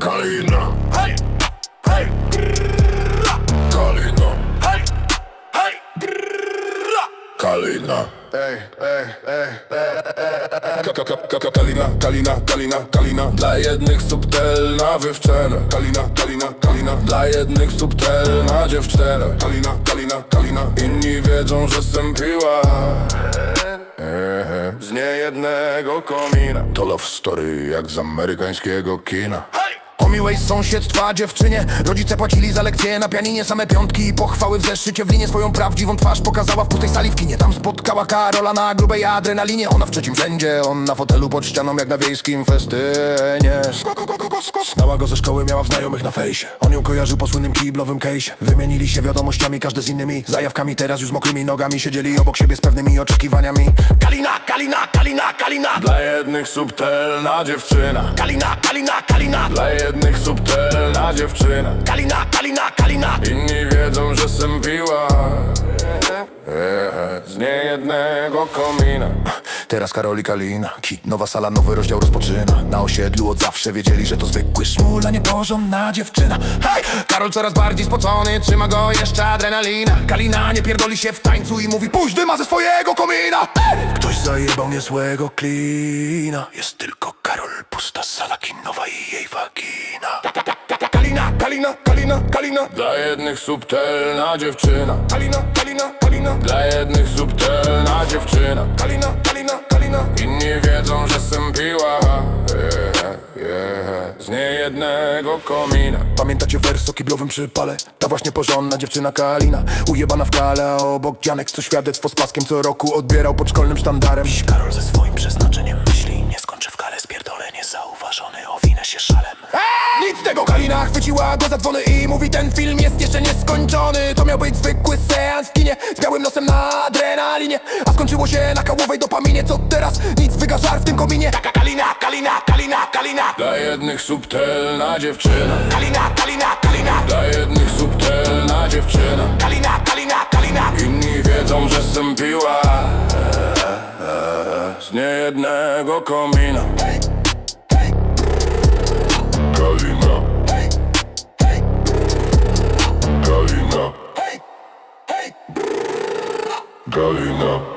Kalina! Kalina! Kalina. Ej, ej, ej, ej, Ka- ka- ka- ka- ka- Kalina, Kalina, Kalina, Kalina. Dla jednych subtelna dziewczyna Kalina, Kalina, Kalina. Dla jednych subtelna dziewczyna Kalina, Kalina, Kalina. Inni wiedzą, że sem piła Niejednego komina. To love story jak z amerykańskiego kina. Hej! O miłej z sąsiedztwa dziewczynie Rodzice płacili za lekcje. Na pianinie Same piątki i pochwały w zeszycie. W linie swoją prawdziwą twarz pokazała w pustej sali w kinie. Tam spotkała Karola na grubej adrenalinie. Ona w trzecim rzędzie, on na fotelu pod ścianą Jak na wiejskim festynie. Znała go ze szkoły, miała w znajomych na fejsie. On ją kojarzył po słynnym kiblowym case Wymienili się wiadomościami, każdy z innymi Zajawkami, teraz już z mokrymi nogami Siedzieli obok siebie z pewnymi oczekiwaniami. Kalina, Kalina, Kalina, jednych subtelna dziewczyna. Kalina, Kalina, Kalina. Dla jednych subtelna dziewczyna. Kalina, Kalina, Kalina. Inni wiedzą, że sem piła Z niejednego komina Teraz Karoli Kalina Ki, nowa sala, nowy rozdział rozpoczyna. Na osiedlu od zawsze wiedzieli, że to zwykły szmul, a nie porządna dziewczyna. Hej! Karol coraz bardziej spocony, trzyma go jeszcze adrenalina. Kalina nie pierdoli się w tańcu i mówi Puść dyma ze swojego komina! Hej! Ktoś zajebał niezłego klina. Jest tylko Karol, pusta sala kinowa i jej wagina. Kalina, Kalina, Kalina, Kalina. Dla jednych subtelna dziewczyna. Kalina, Kalina, Kalina. Dla jednych subtelna dziewczyna. Kalina Z niejednego komina. Pamiętacie wers o kiblowym przypale? Ta właśnie porządna dziewczyna Kalina. Ujebana w kale, a obok dzianek Co świadectwo z paskiem co roku odbierał pod szkolnym sztandarem. Dziś Karol ze swoim przeznaczeniem myśli zauważony Owinę się szalem. Nic z tego Kalina chwyciła go za dzwony I mówi ten film jest jeszcze nieskończony. To miał być zwykły seans w kinie Z białym nosem na adrenalinie. A skończyło się na kałowej dopaminie Co teraz? Nic wyga żar w tym kominie. Taka Kalina, Kalina, Kalina, Kalina. Dla jednych subtelna dziewczyna. Kalina, Kalina, Kalina. Dla jednych subtelna dziewczyna. Kalina, Kalina, Kalina. Inni wiedzą, że sem piła Z niejednego komina Galina.